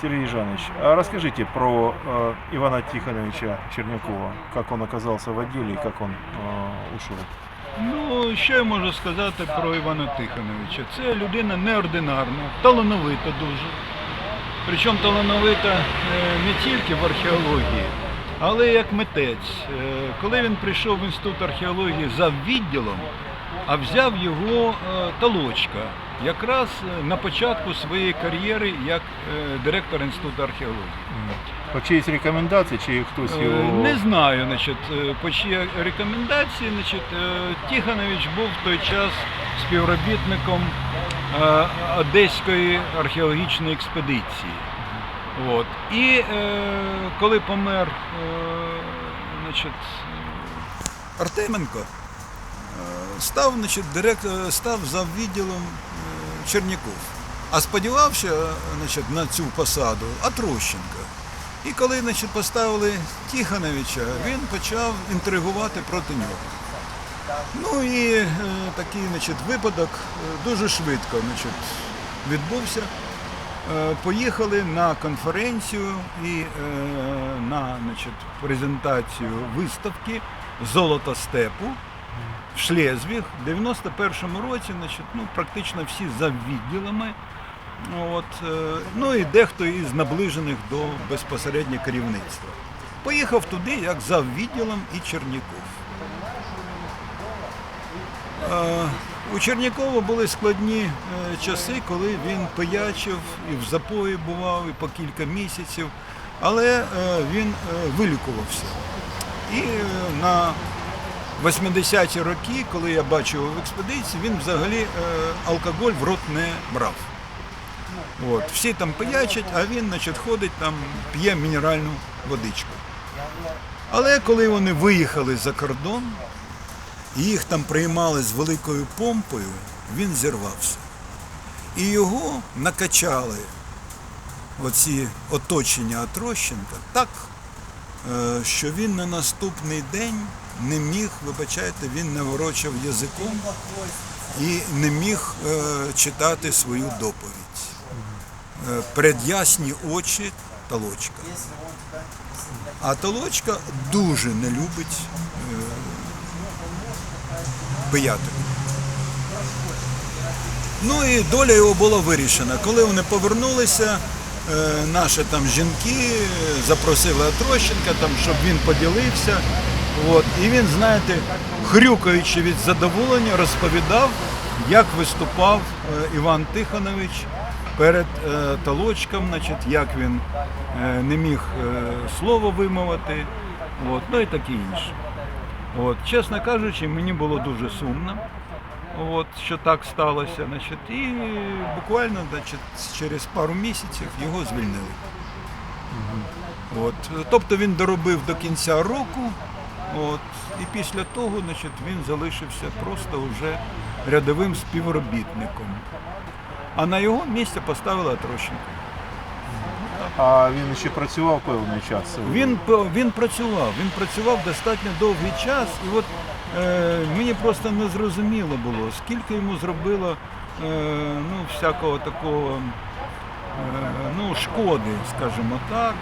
Сергей Жанович, а расскажите про э, Ивана Тихоновича Чернякова, как он оказался в отделе и как он э, ушел. Ну, що я можу сказати про Івана Тихоновича? Це людина неординарна, талановита дуже. Причому талановита е, не тільки в археології, але й як митець. Е, Коли він прийшов в інститут археології за відділом, а взяв його е, Толочка, якраз е, на початку своєї кар'єри як е, директор інституту археології. По чиїсь рекомендації, чи хтось Е, його... Не знаю, значить, по чиї рекомендації, значить, е, був в той час співробітником Одеської археологічної експедиції. От. І е, коли помер е, значить, Артеменко, став, значить, директор, став за е, А сподівався значить, на цю посаду Атрощенка. І коли значить, поставили Тихоновича, він почав інтригувати проти нього. Ну і е, такий значить, випадок е, дуже швидко значить, відбувся. Е, поїхали на конференцію і е, на значить, презентацію виставки Золото степу в Шлезвіг в 91-му році, значить, ну, практично всі за відділами. От, е, ну і дехто із наближених до безпосередньо керівництва. Поїхав туди, як за відділом і Черняков. Е, У Чернякова були складні е, часи, коли він пиячив і в запої бував, і по кілька місяців, але він вилікувався. І на 80-ті роки, коли я бачив в експедиції, він взагалі е, алкоголь в рот не брав. От, всі там пиячать, а він значить, ходить там, п'є мінеральну водичку. Але коли вони виїхали за кордон, і їх там приймали з великою помпою, він зірвався. І його накачали оці оточення Атрощенка так, е, що він на наступний день не міг, вибачайте, він не ворочав язиком і не міг е, читати свою доповідь. Е, Перед очі Толочка. А Толочка дуже не любить е, пиятик. Ну і доля його була вирішена. Коли вони повернулися, наші там жінки запросили Атрощенка, там, щоб він поділився. От. І він, знаєте, хрюкаючи від задоволення, розповідав, як виступав е, Іван Тихонович перед е, Толочком, значить, як він е, не міг слово вимовити, от, ну і таке інше. От, чесно кажучи, мені було дуже сумно, от, що так сталося. Значить, і буквально значить, через пару місяців його звільнили. От, тобто він доробив до кінця року, от, і після того значить, він залишився просто вже рядовим співробітником. А на його місце поставили Атрощенка. А він ще працював певний час. Він, він працював, він працював достатньо довгий час, і от е, мені просто не зрозуміло було, скільки йому зробило е, ну, всякого такого ну, шкоди, скажімо так,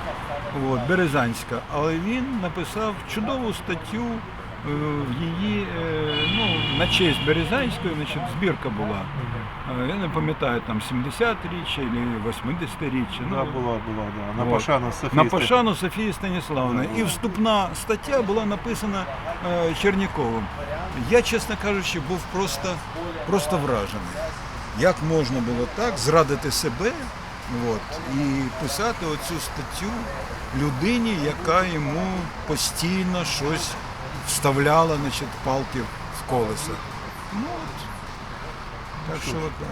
от, Березанська. Але він написав чудову статтю е, в її, е, ну, на честь Березанської, значить, збірка була. Е, Я не пам'ятаю, там 70-річчя або 80-річчя. Да, була, була, да. На От. пошану Софії. На пошану Софії Станіславни. І вступна стаття була написана е, Черніковим. Я, чесно кажучи, був просто, просто вражений. Як можна було так зрадити себе от, і писати оцю статтю людині, яка йому постійно щось вставляла, значить, палки в колеса. Ну, от. Так що отак.